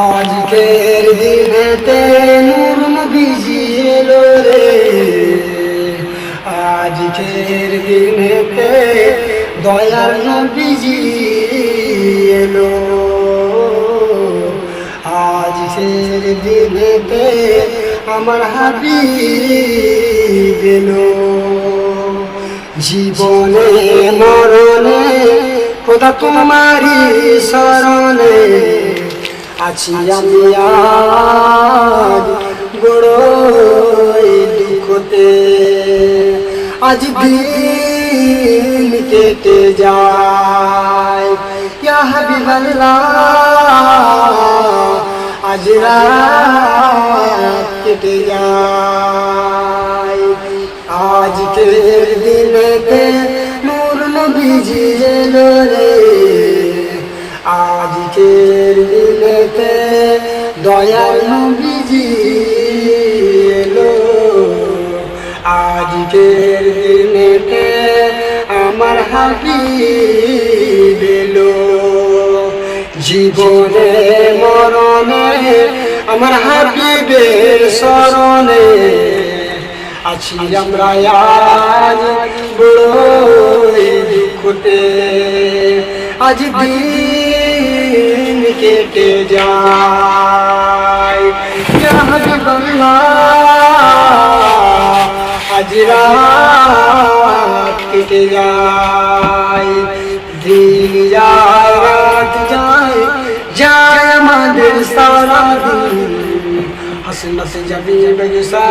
আজকের দিনেতে নূর নবীজি এলো রে। আজকের দিনেতে দয়ার নবীজি এলো আজকের দিনেতে আমার হাবি এলো। জীবনে মরণে খোদা তোমারি শরণে। আছি আমি আজ দুঃখতে। আজ দিন কেটে যায়। আজ রাত কেটে যায়। আজকের দিনেতে নূর নবীজি দয়াল নবীজি এলো। আজকের দিনেতে আমার হাবিব এলো। জীবনে, মরণে, আমার হাবিবের স্মরণে আছি আমরা আজ বড়ই দুঃখতে। আজ দিন मिट जाए। क्या गंगा, अजरा किट जाए। दिल सारा दिन। हस नस जबी बज सा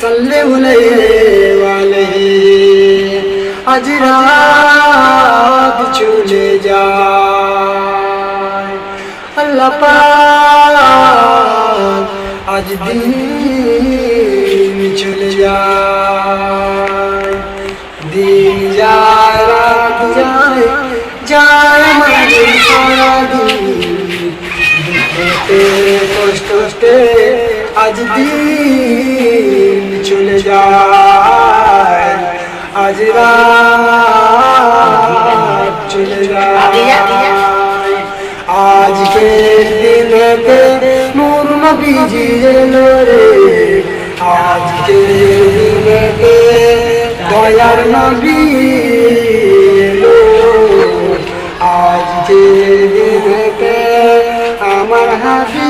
सल्ले उले वाले। अजरा छू जाए। আল্লাহ পাক আজ দিন চলে যায়। দিন যায়, রাত যায় যায় আমাদের সারা দিন কষ্টতে আজ দিন চলে যায়। আজ রাত চলে যায়। আজকের দিনেতে নূর নবীজি এলো রে। আজকের দিনেতে দয়ার নবী এলো। আজকের দিনেতে আমার হাবি